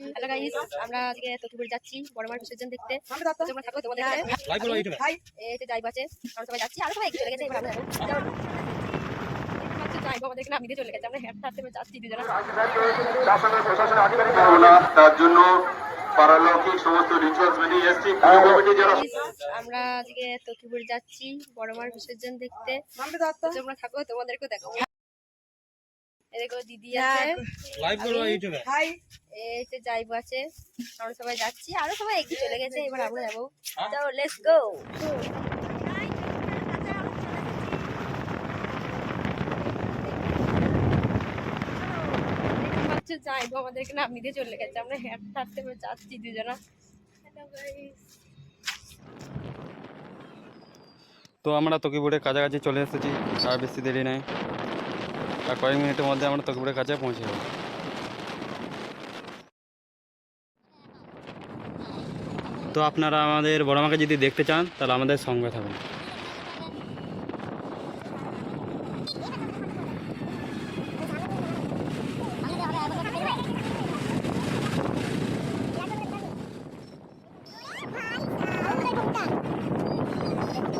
Hello guys আমরা আজকে তকিপুর যাচ্ছি বড় মার বিসর্জন দেখতে। তোমরা থাকো তোমাদের করো এই যে যাইব আছে। আমরা সবাই যাচ্ছি। আর সবাই এগিয়ে চলে গেছে এবার আমরা যাচ্ছি তার জন্য পারালৌকিক সমস্ত রিচুয়ালস মেনে এসছি। কমিটি যারা আমরা আজকে তকিপুর যাচ্ছি বড় মার বিসর্জন দেখতে। তোমরা থাকো তোমাদেরকেও দেখাবো। এই দিদি আছে। লাইভ করো ইউটিউবে। এই যে যাইবো আছে। আমরা সবাই যাচ্ছি। আরও সবাই এগিয়ে চলে গেছে এবার আমরা যাব। তো লেটস গো যাইবো আমাদেরকে নামিয়ে দিয়ে চলে গেছে। আমরা হেঁটে হাঁটতে যাচ্ছি দুজনা। Hello guys. তো আমরা তকিপুরের কাছাকাছি চলে এসেছি আর বেশি দেরি নেই। আর কয়েক মিনিটের মধ্যে আমরা তকবুরের কাছে পৌঁছে যাব। তো আপনারা আমাদের বড় মাকে যদি দেখতে চান, তাহলে আমাদের সঙ্গে থাকুন।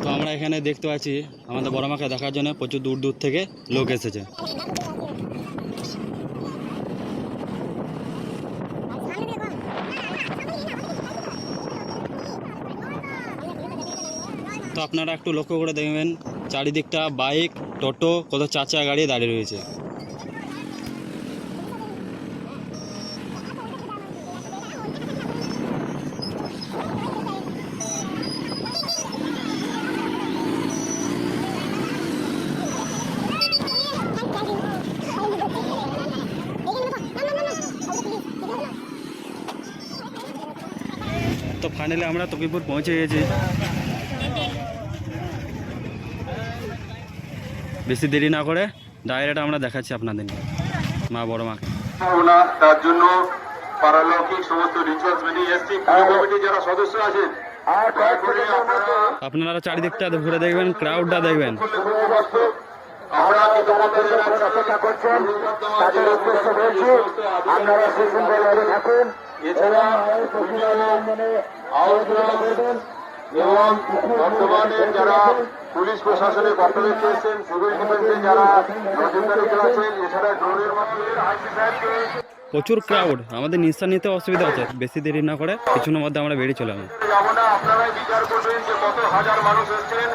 তো আমরা এখানে দেখতে পাচ্ছি আমাদের বড় মাকে দেখার জন্য প্রচুর দূর দূর থেকে লোক এসেছে। তো আপনারা একটু লক্ষ্য করে দেখবেন, চারিদিকটা বাইক, টোটো কত চাচা গাড়ি দাঁড়িয়ে রয়েছে। ফাইনালি আমরা তকিপুর পৌঁছে গেছি। বেশি দেরি না করে ডাইরেক্ট আমরা দেখাচ্ছি আপনাদের মা বড় মাকে। তার জন্য পারালৌকিক সমস্ত রিচুয়ালস মেনে এসছি। কমিটি যারা সদস্য আছেন আপনারা আপনারা চারিদিকটা ঘুরে দেখবেন ক্রাউডটা দেখবেন। আমরা ইতিমধ্যে অপেক্ষা করছেন। তাদের উদ্দেশ্য বলছি আপনারা থাকুন। এছাড়া এবং বর্তমানে যারা পুলিশ প্রশাসনের কর্তব্যে রয়েছেন সিভিল ডিফেন্সে যারা নজরদারি চালাচ্ছেন এছাড়া ড্রোনের মাধ্যমে প্রচুর ক্রাউড আমাদের নিঃশ্বাস নিতে অসুবিধা হচ্ছে বেশি দেরি না করে কিছুক্ষণের মধ্যে আমরা বেরিয়ে চলে যাব যাব না আপনারাই বিচার করবেন যে কত হাজার মানুষ এসছেন।